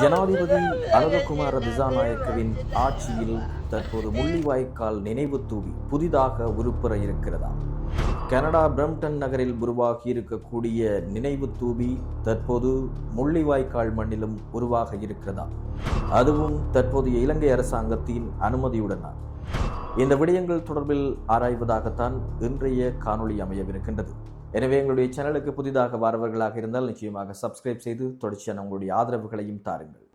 ஜனாதிபதி அழககுமார திசாநாயக்கவின் ஆட்சியில் தற்போது முள்ளிவாய்க்கால் நினைவு தூவி புதிதாக உருப்பெற இருக்கிறதா? கனடா பிரம்டன் நகரில் உருவாகி இருக்கக்கூடிய நினைவு தூவி தற்போது முள்ளிவாய்க்கால் மண்ணிலும் உருவாக இருக்கிறதா? அதுவும் தற்போதைய இலங்கை அரசாங்கத்தின் அனுமதியுடனா? இந்த விடயங்கள் தொடர்பில் ஆராய்வதாகத்தான் இன்றைய காணொளி அமையவிருக்கின்றது. எனவே எங்களுடைய சேனலுக்கு புதிதாக வரவர்களாக இருந்தால் நிச்சயமாக சப்ஸ்கிரைப் செய்து தொடர்ச்சியான உங்களுடைய ஆதரவுகளையும் தாருங்கள்.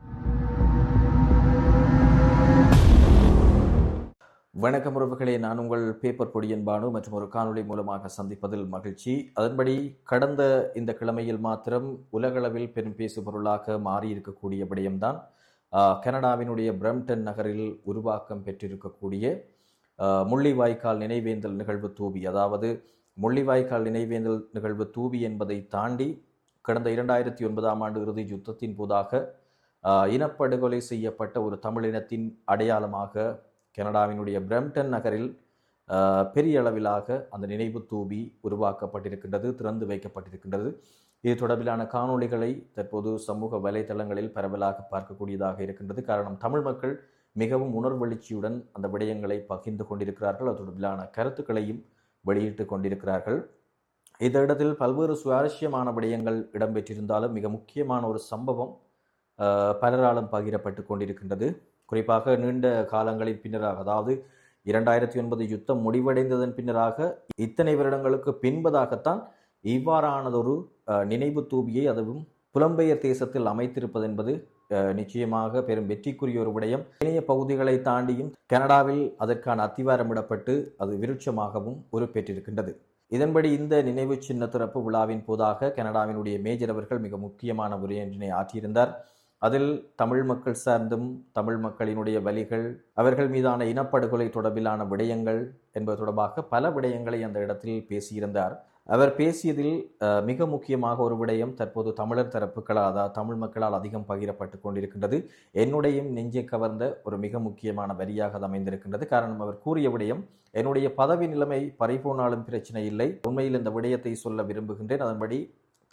வணக்கம் உறவுகளே நான் உங்கள் பேப்பர் பொடியன் பானு மற்றும் ஒரு காணொளி மூலமாக சந்திப்பதில் மகிழ்ச்சி. அதன்படி கடந்த இந்த கிழமையில் மாத்திரம் உலகளவில் பெரும் பேசு பொருளாக மாறியிருக்கக்கூடிய விடயம்தான் கனடாவினுடைய பிரம்டன் நகரில் உருவாக்கம் பெற்றிருக்கக்கூடிய முள்ளிவாய்க்கால் நினைவேந்தல் நிகழ்வு தூவி அதாவது முள்ளிவாய்க்கால் நினைவேந்தல் நிகழ்வு தூவி என்பதை தாண்டி கடந்த இரண்டாயிரத்தி ஒன்பதாம் ஆண்டு இறுதி யுத்தத்தின் போதாக இனப்படுகொலை செய்யப்பட்ட ஒரு தமிழினத்தின் அடையாளமாக கனடாவினுடைய பிரம்டன் நகரில் பெரிய அளவிலாக அந்த நினைவு தூவி உருவாக்கப்பட்டிருக்கின்றது திறந்து வைக்கப்பட்டிருக்கின்றது. இது தொடர்பிலான காணொளிகளை தற்போது சமூக வலைதளங்களில் பரவலாக பார்க்கக்கூடியதாக இருக்கின்றது. காரணம் தமிழ் மக்கள் மிகவும் உணர்வெழுச்சியுடன் அந்த விடயங்களை பகிர்ந்து கொண்டிருக்கிறார்கள். அது தொடர்பிலான கருத்துக்களையும் வெளியிட்டு கொண்டிருக்கிறார்கள். இந்த இடத்தில் பல்வேறு சுவாரஸ்யமான விடயங்கள் இடம்பெற்றிருந்தாலும் மிக முக்கியமான ஒரு சம்பவம் பலராலும் பகிரப்பட்டு கொண்டிருக்கின்றது. குறிப்பாக நீண்ட காலங்களின் பின்னராக அதாவது இரண்டாயிரத்தி ஒன்பது யுத்தம் முடிவடைந்ததன் பின்னராக இத்தனை வருடங்களுக்கு பின்பதாகத்தான் இவ்வாறானதொரு நினைவு தூபியை அதுவும் புலம்பெயர் தேசத்தில் அமைத்திருப்பது என்பது நிச்சயமாக பெரும் வெற்றிக்குரிய ஒரு விடயம். இணைய பகுதிகளை தாண்டியும் கனடாவில் அதற்கான அத்திவாரமிடப்பட்டு அது விருட்சமாகவும் உருப்பெற்றிருக்கின்றது இதன்படி இந்த நினைவு சின்ன திறப்பு விழாவின் போதாக கனடாவினுடைய மேஜர் அவர்கள் மிக முக்கியமான உரையினை ஆற்றியிருந்தார். அதில் தமிழ் மக்கள் சார்ந்தும் தமிழ் மக்களினுடைய வலிகள் அவர்கள் மீதான இனப்படுகொலை தொடர்பிலான விடயங்கள் என்பது தொடர்பாக பல விடயங்களை அந்த இடத்தில் பேசியிருந்தார். அவர் பேசியதில் மிக முக்கியமாக ஒரு விடயம் தற்போது தமிழர் தரப்புகளால் அதாவது தமிழ் மக்களால் அதிகம் பகிரப்பட்டு கொண்டிருக்கின்றது. என்னுடையும் நெஞ்சை கவர்ந்த ஒரு மிக முக்கியமான வரியாக அது அமைந்திருக்கின்றது. காரணம் அவர் கூறிய விடயம் என்னுடைய பதவி நிலைமை பறிபோனாலும் பிரச்சனை இல்லை. உண்மையில் இந்த விடயத்தை சொல்ல விரும்புகின்றேன். அதன்படி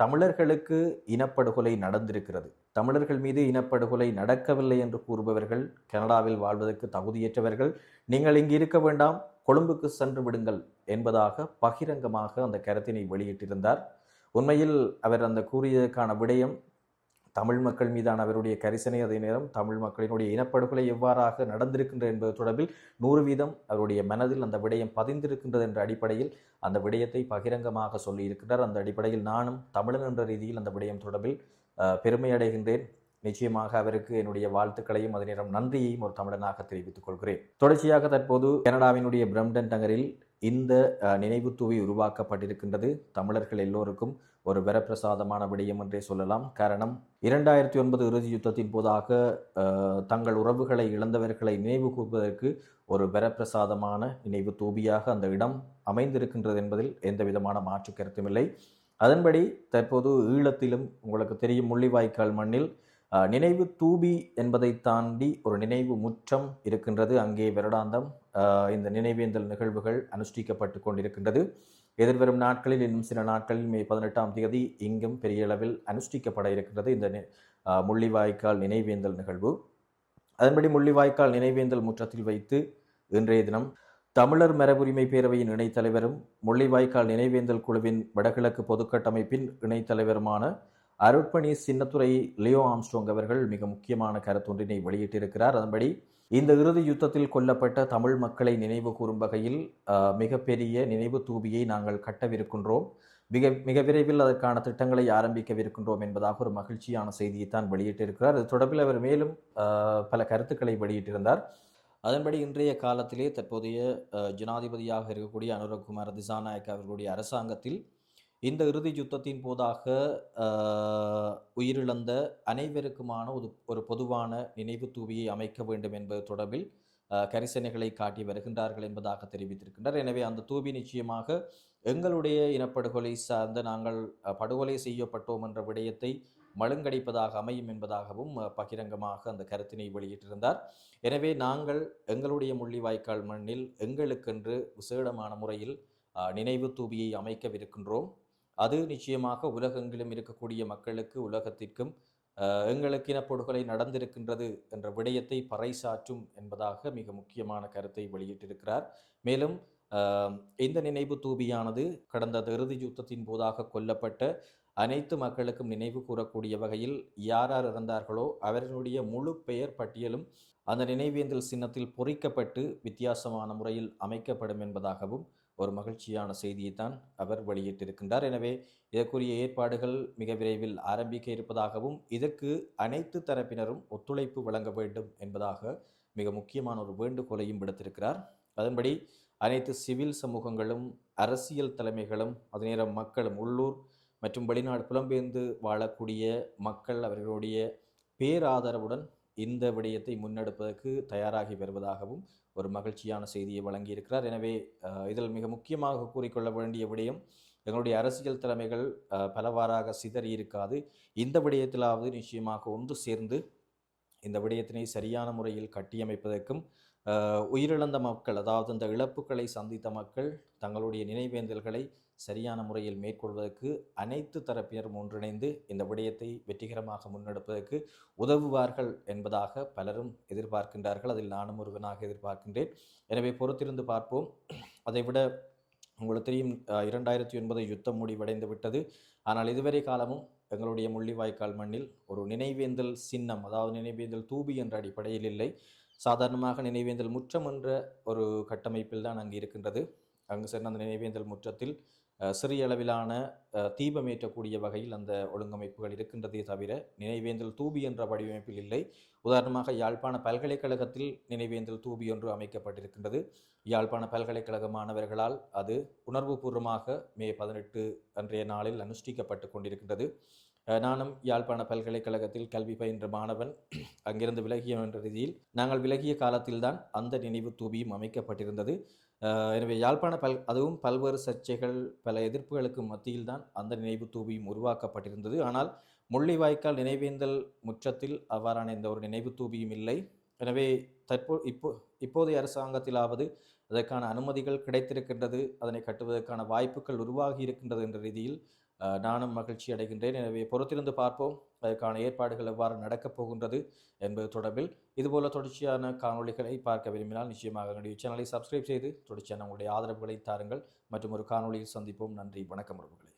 தமிழர்களுக்கு இனப்படுகொலை நடந்திருக்கிறது. தமிழர்கள் மீது இனப்படுகொலை நடக்கவில்லை என்று கூறுபவர்கள் கனடாவில் வாழ்வதற்கு தகுதியற்றவர்கள் நீங்கள் இங்கு இருக்க வேண்டாம் கொழும்புக்கு சென்று விடுங்கள் என்பதாக பகிரங்கமாக அந்த கருத்தினை வெளியிட்டிருந்தார். உண்மையில் அவர் அந்த கூறியதற்கான விடயம் தமிழ் மக்கள் மீதான அவருடைய கரிசனை அதே நேரம் தமிழ் மக்களினுடைய இனப்படுகொலை எவ்வாறாக நடந்திருக்கின்றது என்பது தொடர்பில் நூறு வீதம் அவருடைய மனதில் அந்த விடயம் பதிந்திருக்கின்றது என்ற அடிப்படையில் அந்த விடயத்தை பகிரங்கமாக சொல்லியிருக்கிறார் அந்த அடிப்படையில் நானும் தமிழன் என்ற ரீதியில் அந்த விடயம் தொடர்பில் பெருமை அடைகின்றேன். நிச்சயமாக அவருக்கு என்னுடைய வாழ்த்துக்களையும் அதே நேரம் நன்றியையும் ஒரு தமிழனாக தெரிவித்துக் கொள்கிறேன். தொடர்ச்சியாக தற்போது கனடாவினுடைய பிரம்டன் நகரில் இந்த நினைவு தூவி உருவாக்கப்பட்டிருக்கின்றது. தமிழர்கள் எல்லோருக்கும் ஒரு வரப்பிரசாதமான விடயம் என்றே சொல்லலாம். காரணம் இரண்டாயிரத்தி ஒன்பது இறுதி யுத்தத்தின் போதாக தங்கள் உறவுகளை இழந்தவர்களை நினைவு கூர்வதற்கு ஒரு வரப்பிரசாதமான நினைவு தூபியாக அந்த இடம் அமைந்திருக்கின்றது என்பதில் எந்த விதமான மாற்று கருத்துமில்லை. அதன்படி தற்போது ஈழத்திலும் உங்களுக்கு தெரியும் முள்ளிவாய்க்கால் மண்ணில் நினைவு தூபி என்பதை தாண்டி ஒரு நினைவு முற்றம் இருக்கின்றது. அங்கே வருடாந்தம் இந்த நினைவேந்தல் நிகழ்வுகள் அனுஷ்டிக்கப்பட்டு கொண்டிருக்கின்றது. எதிர்வரும் நாட்களில் இன்னும் சில நாட்களில் மே பதினெட்டாம் தேதி இங்கும் பெரிய அளவில் அனுஷ்டிக்கப்பட இருக்கின்றது இந்த நி- முள்ளிவாய்க்கால் நினைவேந்தல் நிகழ்வு. அதன்படி முள்ளிவாய்க்கால் நினைவேந்தல் முற்றத்தில் வைத்து இன்றைய தினம் தமிழர் மரபுரிமை பேரவையின் இணைத் தலைவரும் முள்ளிவாய்க்கால் நினைவேந்தல் குழுவின் வடகிழக்கு பொதுக்கட்டமைப்பின் இணைத் தலைவருமான அருட்பணி சின்னத்துறை லியோ ஆம்ஸ்டோங் அவர்கள் மிக முக்கியமான கருத்தொன்றினை வெளியிட்டிருக்கிறார். அதன்படி இந்த இறுதி யுத்தத்தில் கொல்லப்பட்ட தமிழ் மக்களை நினைவு கூறும் வகையில் மிகப்பெரிய நினைவு தூபியை நாங்கள் கட்டவிருக்கின்றோம். மிக மிக விரைவில் அதற்கான திட்டங்களை ஆரம்பிக்கவிருக்கின்றோம் என்பதாக ஒரு மகிழ்ச்சியான செய்தியைத்தான் வெளியிட்டிருக்கிறார். இது தொடர்பில் அவர் மேலும் பல கருத்துக்களை வெளியிட்டிருந்தார். அதன்படி இன்றைய காலத்திலே தற்போதைய ஜனாதிபதியாக இருக்கக்கூடிய அனுரகுமார் திசாநாயக் அவர்களுடைய அரசாங்கத்தில் இந்த இறுதி யுத்தத்தின் போதாக உயிரிழந்த அனைவருக்குமான ஒரு ஒரு பொதுவான நினைவு தூவியை அமைக்க வேண்டும் என்பது தொடர்பில் கரிசனைகளை காட்டி வருகின்றார்கள் என்பதாக தெரிவித்திருக்கின்றனர் எனவே அந்த தூவி நிச்சயமாக எங்களுடைய இனப்படுகொலை சார்ந்த நாங்கள் படுகொலை செய்யப்பட்டோம் என்ற விடயத்தை மழுங்கடிப்பதாக அமையும் என்பதாகவும் பகிரங்கமாக அந்த கருத்தினை வெளியிட்டிருந்தார். எனவே நாங்கள் எங்களுடைய முள்ளிவாய்க்கால் மண்ணில் எங்களுக்கென்று விசேடமான முறையில் நினைவு தூபியை அமைக்கவிருக்கின்றோம். அது நிச்சயமாக உலகெங்கிலும் இருக்கக்கூடிய மக்களுக்கு உலகத்திற்கும் எங்களுக்கு இனப்படுகொலை நடந்திருக்கின்றது என்ற விடயத்தை பறைசாற்றும் என்பதாக மிக முக்கியமான கருத்தை வெளியிட்டிருக்கிறார். மேலும் இந்த நினைவு தூபியானது கடந்த இறுதி யுத்தத்தின் போதாக கொல்லப்பட்ட அனைத்து மக்களுக்கும் நினைவு கூறக்கூடிய வகையில் யார் யார் இறந்தார்களோ அவர்களுடைய முழு பெயர் பட்டியலும் அந்த நினைவேந்தல் சின்னத்தில் பொறிக்கப்பட்டு வித்தியாசமான முறையில் அமைக்கப்படும் என்பதாகவும் ஒரு மகிழ்ச்சியான செய்தியைத்தான் அவர் வெளியிட்டிருக்கின்றார். எனவே இதற்குரிய ஏற்பாடுகள் மிக விரைவில் ஆரம்பிக்க இருப்பதாகவும் இதற்கு அனைத்து தரப்பினரும் ஒத்துழைப்பு வழங்க வேண்டும் என்பதாக மிக முக்கியமான ஒரு வேண்டுகோளையும் விடுத்திருக்கிறார். அதன்படி அனைத்து சிவில் சமூகங்களும் அரசியல் தலைமைகளும் அதே நேரம் மக்களும் உள்ளூர் மற்றும் வெளிநாடு புலம்பெயர்ந்து வாழக்கூடிய மக்கள் அவர்களுடைய பேராதரவுடன் இந்த விடயத்தை முன்னெடுப்பதற்கு தயாராகி வருவதாகவும் ஒரு மகிழ்ச்சியான செய்தியை வழங்கியிருக்கிறார். எனவே இதில் மிக முக்கியமாக கூறிக்கொள்ள வேண்டிய விடயம் எங்களுடைய அரசியல் தலைமைகள் பலவாறாக சிதறி இருக்காது. இந்த விடயத்திலாவது நிச்சயமாக ஒன்று சேர்ந்து இந்த விடயத்தினை சரியான முறையில் கட்டியமைப்பதற்கும் உயிரிழந்த மக்கள் அதாவது இந்த இழப்புகளை சந்தித்த மக்கள் தங்களுடைய நினைவேந்தல்களை சரியான முறையில் மேற்கொள்வதற்கு அனைத்து தரப்பினரும் ஒன்றிணைந்து இந்த விடயத்தை வெற்றிகரமாக முன்னெடுப்பதற்கு உதவுவார்கள் என்பதாக பலரும் எதிர்பார்க்கின்றார்கள். அதில் நானும் ஒருவனாக எதிர்பார்க்கின்றேன். எனவே பொறுத்திருந்து பார்ப்போம். அதைவிட உங்களுக்கு தெரியும் இரண்டாயிரத்தி ஒன்பது யுத்தம் முடிவடைந்து விட்டது. ஆனால் இதுவரை காலமும் எங்களுடைய முள்ளிவாய்க்கால் மண்ணில் ஒரு நினைவேந்தல் சின்னம் அதாவது நினைவேந்தல் தூபி என்ற அடிப்படையில் இல்லை. சாதாரணமாக நினைவேந்தல் முற்றம் என்ற ஒரு கட்டமைப்பில் தான் அங்கு இருக்கின்றது. அங்கு சென்ற அந்த நினைவேந்தல் முற்றத்தில் சிறிய அளவிலான தீபமேற்றக்கூடிய வகையில் அந்த ஒழுங்கமைப்புகள் இருக்கின்றதே தவிர நினைவேந்தல் தூபி என்ற வடிவமைப்பில் இல்லை. உதாரணமாக யாழ்ப்பாண பல்கலைக்கழகத்தில் நினைவேந்தல் தூபி ஒன்று அமைக்கப்பட்டிருக்கின்றது. யாழ்ப்பாண பல்கலைக்கழக மாணவர்களால் அது உணர்வுபூர்வமாக மே பதினெட்டு அன்றைய நாளில் அனுஷ்டிக்கப்பட்டு கொண்டிருக்கின்றது. நானும் யாழ்ப்பாண பல்கலைக்கழகத்தில் கல்வி பயின்ற மாணவன் அங்கிருந்து விலகிய என்ற ரீதியில் நாங்கள் விலகிய காலத்தில்தான் அந்த நினைவு தூபியும் அமைக்கப்பட்டிருந்தது. எனவே யாழ்ப்பாண பல் அதுவும் பல்வேறு சர்ச்சைகள் பல எதிர்ப்புகளுக்கு மத்தியில்தான் அந்த நினைவு தூபியும் உருவாக்கப்பட்டிருந்தது. ஆனால் முள்ளிவாய்க்கால் நினைவேந்தல் முற்றத்தில் அவ்வாறான எந்த ஒரு நினைவு தூபியும் இல்லை. எனவே தற்போ இப்போ இப்போதைய அரசாங்கத்திலாவது அதற்கான அனுமதிகள் கிடைத்திருக்கின்றது அதனை கட்டுவதற்கான வாய்ப்புகள் உருவாகி இருக்கின்றது என்ற ரீதியில் நானும் மகிழ்ச்சி அடைகின்றேன். எனவே பொறுத்திருந்து பார்ப்போம். அதற்கான ஏற்பாடுகள் எவ்வாறு நடக்கப் போகின்றது என்பது தொடர்பில். இதுபோல தொடர்ச்சியான காணொளிகளை பார்க்க விரும்பினால் நிச்சயமாக என்னுடைய சேனலை சப்ஸ்கிரைப் செய்து தொடர்ச்சியான உங்களுடைய ஆதரவுகளை தாருங்கள். மற்றும் ஒரு காணொலியில் சந்திப்போம். நன்றி வணக்கம் உறவுகளை.